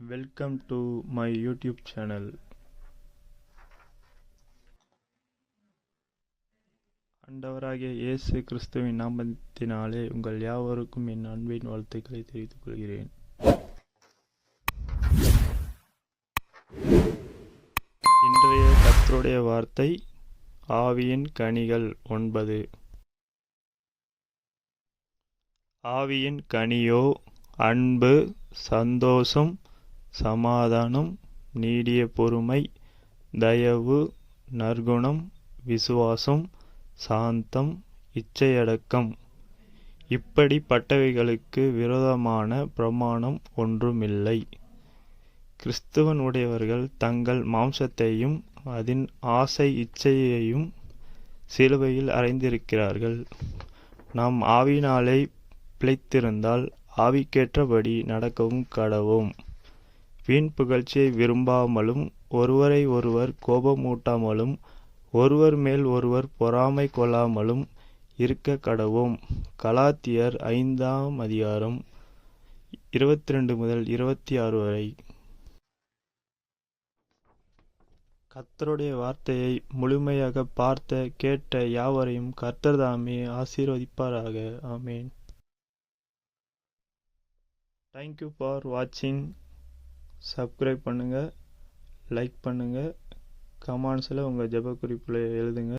Welcome to my YouTube channel ஆண்டவராகிய இயேசு கிறிஸ்துவின் நாமத்தினாலே உங்கள் யாவருக்கும் என் அன்பின் வாழ்த்துக்களை தெரிவித்துக் கொள்கிறேன். இன்றைய கத்தருடைய வார்த்தை ஆவியின் கனிகள் ஒன்பது. ஆவியின் கனியோ அன்பு சந்தோஷம் சமாதானம் நீடிய பொறுமை தயவு நற்குணம் விசுவாசம் சாந்தம் இச்சையடக்கம். இப்படிப்பட்டவைகளுக்கு விரோதமான பிரமாணம் ஒன்றுமில்லை. கிறிஸ்துவன் உடையவர்கள் தங்கள் மாம்சத்தையும் அதன் ஆசை இச்சையையும் சிலுவையில் அறைந்திருக்கிறார்கள். நாம் ஆவினாலே பிழைத்திருந்தால் ஆவிக்கேற்றபடி நடக்கவும் கடவோம். வீண் புகழ்ச்சியை விரும்பாமலும் ஒருவரை ஒருவர் கோபமூட்டாமலும் ஒருவர் மேல் ஒருவர் பொறாமை கொள்ளாமலும் இருக்க கடவோம். கலாத்தியர் ஐந்தாம் அதிகாரம் இருபத்தி ரெண்டு முதல் இருபத்தி ஆறு வரை. கர்த்தருடைய வார்த்தையை முழுமையாக பார்த்த கேட்ட யாவரையும் கர்த்தர் தாமே ஆசீர்வதிப்பாராக. ஆமேன். தேங்க்யூ ஃபார் வாட்சிங் சப்ஸ்கிரைப் பண்ணுங்கள் லைக் பண்ணுங்கள் கமெண்ட்ஸில் உங்கள் ஜெப குறிப்பில் எழுதுங்க.